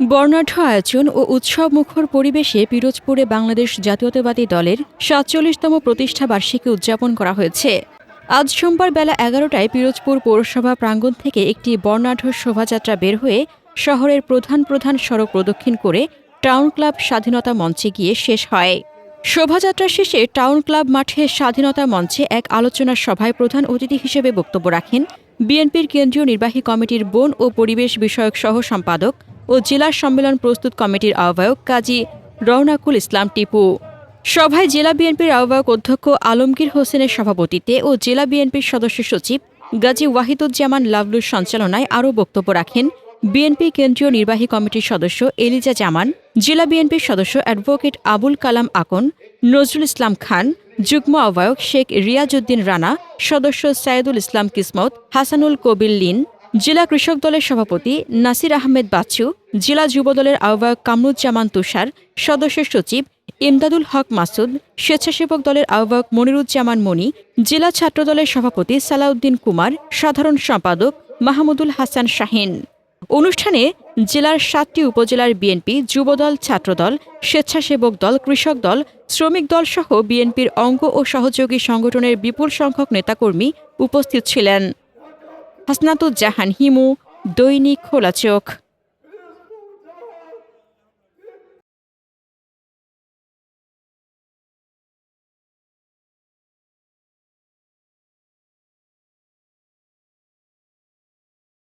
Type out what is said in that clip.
বর্ণাঢ্য আয়োজন ও উৎসব মুখর পরিবেশে পিরোজপুরে বাংলাদেশ জাতীয়তাবাদী দলের সাতচল্লিশতম প্রতিষ্ঠা বার্ষিকী উদযাপন করা হয়েছে। আজ সোমবার বেলা এগারোটায় পিরোজপুর পৌরসভা প্রাঙ্গণ থেকে একটি বর্ণাঢ্য শোভাযাত্রা বের হয়ে শহরের প্রধান প্রধান সড়ক প্রদক্ষিণ করে টাউন ক্লাব স্বাধীনতা মঞ্চে গিয়ে শেষ হয়। শোভাযাত্রা শেষে টাউন ক্লাব মাঠে স্বাধীনতা মঞ্চে এক আলোচনা সভায় প্রধান অতিথি হিসেবে বক্তব্য রাখেন বিএনপির কেন্দ্রীয় নির্বাহী কমিটির বন ও পরিবেশ বিষয়ক সহ সম্পাদক ও জেলা সম্মেলন প্রস্তুত কমিটির আহ্বায়ক কাজী রওনাকুল ইসলাম টিপু। সভায় জেলা বিএনপির আহ্বায়ক অধ্যক্ষ আলমগীর হোসেনের সভাপতিত্বে ও জেলা বিএনপির সদস্য সচিব গাজী ওয়াহিদুজ্জামান লাভলুর সঞ্চালনায় আরও বক্তব্য রাখেন বিএনপি কেন্দ্রীয় নির্বাহী কমিটির সদস্য এলিজা জামান, জেলা বিএনপির সদস্য অ্যাডভোকেট আবুল কালাম আকন, নজরুল ইসলাম খান, যুগ্ম আহ্বায়ক শেখ রিয়াজউদ্দিন রানা, সদস্য সাইদুল ইসলাম কিসমত, হাসানুল কবির লিন জেলা কৃষক দলের সভাপতি নাসির আহমেদ বাচ্চু, জেলা যুবদলের আহ্বায়ক কামরুজ্জামান তুষার, সদস্য সচিব ইমদাদুল হক মাসুদ, স্বেচ্ছাসেবক দলের আহ্বায়ক মনিরুজ্জামান মনি জেলা ছাত্রদলের সভাপতি সালাউদ্দিন কুমার, সাধারণ সম্পাদক মাহমুদুল হাসান শাহিন। অনুষ্ঠানে জেলার সাতটি উপজেলার বিএনপি যুবদল, ছাত্রদল, স্বেচ্ছাসেবক দল, কৃষক দল, শ্রমিক দল সহ বিএনপির অঙ্গ ও সহযোগী সংগঠনের বিপুল সংখ্যক নেতাকর্মী উপস্থিত ছিলেন। হাসনাতুজ্জাহান হিমু দৈনিক খোলা চোখ।